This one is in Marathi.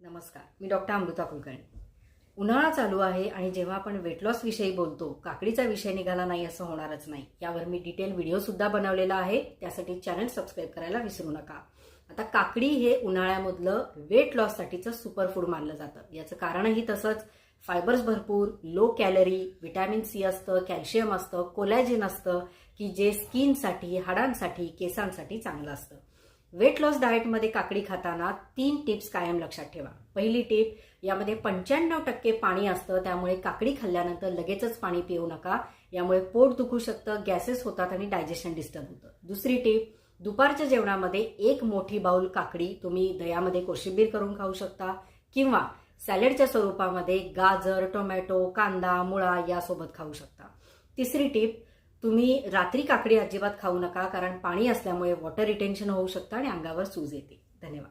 नमस्कार मी डॉक्टर अमृता कुलकर्णी. उन्हाळा चालू आहे आणि जेव्हा आपण वेट लॉस विषयी बोलतो काकडीचा विषय निघाला नाही असं होणारच नाही. यावर मी डिटेल व्हिडिओ सुद्धा बनवलेला आहे. त्यासाठी चॅनल सबस्क्राईब करायला विसरू नका. आता काकडी हे उन्हाळ्यामधलं वेट लॉससाठीचं सुपरफूड मानलं जातं. याचं कारणही तसंच फायबर्स भरपूर लो कॅलरी व्हिटॅमिन सी असतं कॅल्शियम असतं कोलॅजिन असतं की जे स्किनसाठी हाडांसाठी केसांसाठी चांगलं असतं. वेट लॉस डाएटमध्ये काकडी खाताना तीन टिप्स कायम लक्षात ठेवा. पहिली टिप यामध्ये पंच्याण्णव टक्के पाणी असतं त्यामुळे काकडी खाल्ल्यानंतर लगेचच पाणी पिऊ नका. यामुळे पोट दुखू शकतं गॅसेस होतात आणि डायजेशन डिस्टर्ब होतं. दुसरी टिप दुपारच्या जेवणामध्ये एक मोठी बाऊल काकडी तुम्ही दह्यामध्ये कोशिंबीर करून खाऊ शकता किंवा सॅलडच्या स्वरूपामध्ये गाजर टोमॅटो कांदा मुळा यासोबत खाऊ शकता. तिसरी टिप तुम्ही रात्री काकडी अजिबात खाऊ नका कारण पाणी असल्यामुळे वॉटर रिटेन्शन होऊ शकतं आणि अंगावर सूज येते. धन्यवाद.